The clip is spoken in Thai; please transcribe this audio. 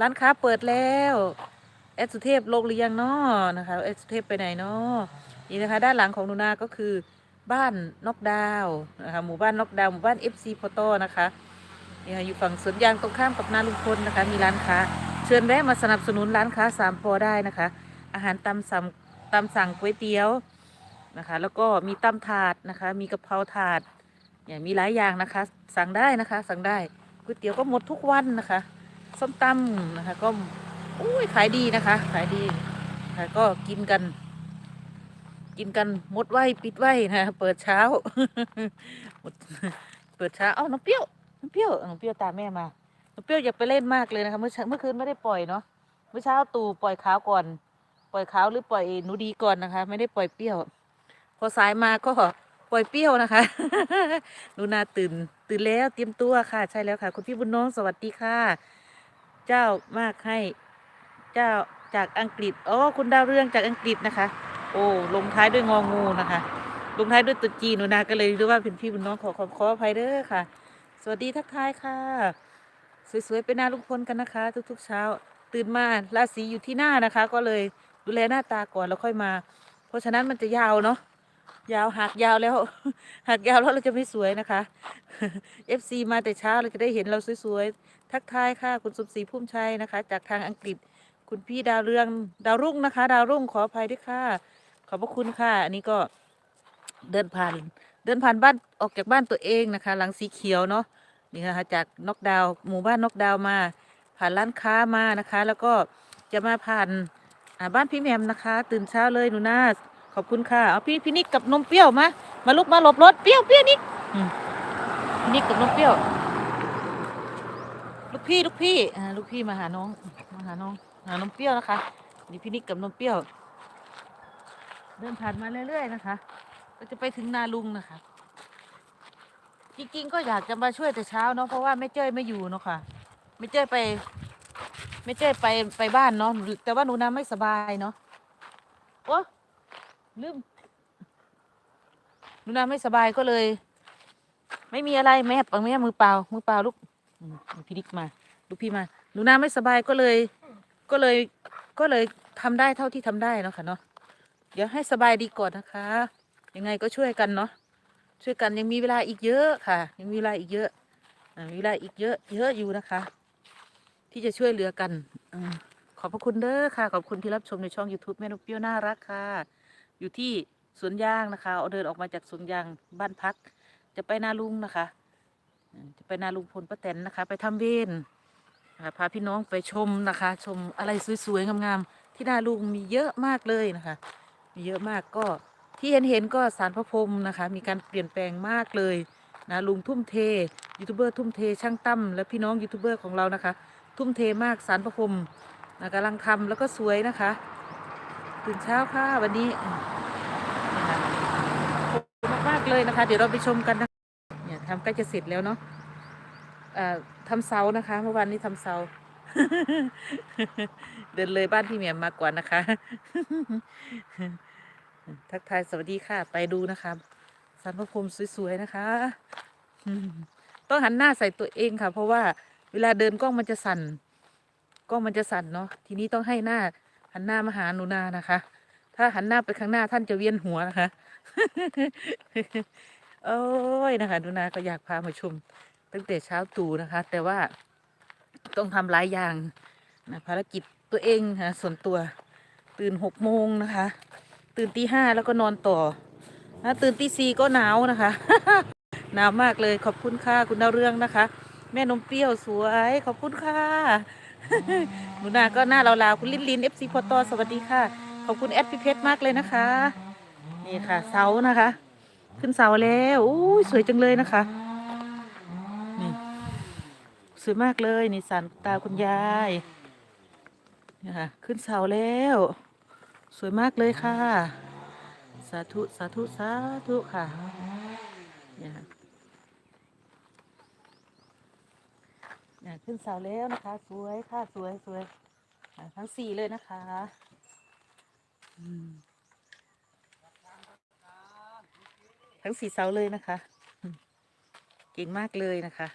ร้านค้าเปิดแล้วแอดสุเทพลงหรือยังเนาะนะคะแอดสุเทพไปไหนเนาะนี่นะคะ ด้านหลังของนูนาก็คือบ้านนกดาวนะคะหมู่บ้านนกดาวหมู่บ้าน FC พอตนะคะนี่ค่ะอยู่ฝั่งสวนยางตรงข้ามกับนาลุงพลนะคะ มีร้านค้า เชิญแวะมาสนับสนุนร้านค้าสามพอได้นะคะ อาหารตามสั่งตามสั่งก๋วยเตี๋ยวนะคะ แล้วก็มีตำถาดนะคะ มีกะเพราถาดเนี่ยมีหลายอย่างนะคะ สั่งได้นะคะ สั่งได้ก๋วยเตี๋ยวก็หมดทุกวันนะคะ ส้มตำนะคะ ก็อุ้ยขายดีนะคะ ขายดีค่ะก็กินกัน กินกันหมดไว้ปิดไว้นะคะเปิดเช้าเปิดเช้าเอ้าน้องเปรี้ยวน้องเปรี้ยวน้องเปรี้ยวตามแม่มาน้องเปรี้ยวอยากไปเล่นมากเลยนะคะเมื่อเช้าเมื่อคืนไม่ได้ปล่อยเนาะเมื่อเช้าตู่ปล่อยขาวก่อน ปล่อยขาวหรือปล่อยหนูดีก่อนนะคะ ไม่ได้ปล่อยเปรี้ยว พอสายมาก็ปล่อยเปรี้ยวนะคะหนูนาตื่น ตื่นแล้วเตรียมตัวค่ะใช่แล้วค่ะ คุณพี่บุญน้องสวัสดีค่ะ เจ้ามากให้เจ้าจากอังกฤษอ๋อคุณดาวเรื่องจากอังกฤษนะคะ โอ้ลงท้ายด้วยงองูนะคะลงท้ายด้วยตัวจีนหนูนาก็เลยรู้ว่าเป็นพี่บุญน้องขอขอขออภัยเด้อค่ะ สวัสดีทักทายค่ะ สวยๆไปหน้าลุงพลกันนะคะ ทุกๆเช้า ตื่นมาราศีอยู่ที่หน้านะคะ ก็เลยดูแลหน้าตาก่อนแล้วค่อยมา เพราะฉะนั้นมันจะยาวเนาะยาวหักยาวแล้วหักยาวแล้วเราจะไม่สวยนะคะ FC มาแต่เช้าเราจะได้เห็นเราสวยๆ ทักทายค่ะ คุณสมศรีพุ่มชัยนะคะ จากทางอังกฤษ คุณพี่ดาวเรืองดาวรุ่งนะคะ ดาวรุ่งขออภัยด้วยค่ะ ขอบพระคุณค่ะ อันนี้ก็เดินผ่าน เดินผ่านบ้านออกจากบ้านตัวเองนะคะ หลังสีเขียวเนาะนี่นะคะจากนกดาวหมู่บ้านนกดาวมา ผ่านร้านค้ามานะคะ แล้วก็จะมาผ่านาบ้านพี่แหมมนะคะ ตื่นเช้าเลยหนูนาขอบคุณค่ะเอาพี่พี่นิกกับนมเปรี้ยวมามาลุกมาหลบรถเปรี้ยวเปรี้ยวนิกพี่นิกกับนมเปรี้ยว ลูกพี่ลูกพี่อ่าลูกพี่มาหาน้องมาหาน้องหานมเปรี้ยวนะคะนี่พี่นิกกับนมเปรี้ยว เดินผ่านมาเรื่อยๆนะคะ ก็จะไปถึงนาลุงนะคะ จริงๆก็อยากจะมาช่วยแต่เช้าเนาะเพราะว่าแม่เจ้ยไม่อยู่เนาะค่ะแม่เจ้ยไปแม่เจ้ยไปไปบ้านเนาะแต่ว่าหนูนาไม่สบายเนาะโอ้ลืมหนูนาไม่สบายก็เลย ไม่มีอะไรแม่ปังแม่มือเปล่ามือเปล่าลูก พี่นิกมาลูกพี่มาหนูนาไม่สบายก็เลย ก็เลยก็เลยทำได้เท่าที่ทำได้เนาะค่ะเนาะเดี๋ยวให้สบายดีก่อนนะคะ ยังไงก็ช่วยกันเนาะช่วยกันยังมีเวลาอีกเยอะค่ะ ยังมีเวลาอีกเยอะอ่ามีเวลาอีกเยอะ เยอะอยู่นะคะ ที่จะช่วยเหลือกันอขอบพระคุณเด้อค่ะ ขอบคุณที่รับชมในช่อง YouTube แม่นกเปี้ยวน่ารักค่ะ อยู่ที่สวนยางนะคะ เอาเดินออกมาจากสวนยางบ้านพัก จะไปนาลุงนะคะ จะไปนาลุงพลป้าแตนนะคะ ไปทำเวนพาพี่น้องไปชมนะคะ ชมอะไรสวยๆงามๆที่นาลุงมีเยอะมากเลยนะคะ มีเยอะมากก็ที่เห็นเห็นๆก็สารพระพรมนะคะ มีการเปลี่ยนแปลงมากเลยนะลุงทุ่มเทยูทูบเบอร์ทุ่มเทช่างตั้มและพี่น้องยูทูบเบอร์ของเรานะคะ ทุ่มเทมากสารพระพรมนะกำลังทำแล้วก็สวยนะคะตื่นเช้าค่ะวันนี้มนี่ค่ะขอบคุณมากๆเลยนะคะ เดี๋ยวเราไปชมกันนะคะ ทำใกล้จะเสร็จแล้วเนาะอ่าทำเสานะคะเมื่อวานนี้ทำเสา เดินเลยบ้านพี่เหมียมมากกว่านะคะ ทักทายสวัสดีค่ะ ไปดูนะคะสันพระพรมสวยๆนะคะต้องหันหน้าใส่ตัวเองค่ะ เพราะว่าเวลาเดินกล้องมันจะสั่นกล้องมันจะสั่นเนาะทีนี้ต้องให้หน้า หันหน้ามาหาหนูนานะคะ ถ้าหันหน้าไปข้างหน้าท่านจะเวียนหัวนะคะ โอ้ยนะคะหนูนาก็อยากพามาชมตั้งแต่เช้าตู่นะคะ แต่ว่าต้องทำหลายอย่างนะภารกิจตัวเองนะส่วนตัวตื่นหกโมงนะคะ ตื่นตีห้าแล้วก็นอนต่อนะตื่นตีสี่ก็หนาวนะคะหนาวมากเลยขอบคุณค่ะคุณดาวเรืองนะคะ แม่นมเปรี้ยวสวยขอบคุณค่ะหนูนาก็หน้าลาวๆคุณลินลินเอฟซีพอตอสวัสดีค่ะ ขอบคุณแอดพิเพชรมากเลยนะคะ นี่ค่ะเสานะคะ ขึ้นเสาแล้วอู้ยสวยจังเลยนะคะ นี่ สวยมากเลยนี่สันตาคุณยายนี่ค่ะขึ้นเสาแล้ว สวยมากเลยค่ะ สาธุ สาธุ สาธุค่ะนี่ค่ะขึ้นเสาแล้วนะคะ สวยค่ะ สวยสวยทั้งสี่เลยนะคะ อืม ทั้งสี่เสาเลยนะคะ เก่งมากเลยนะคะ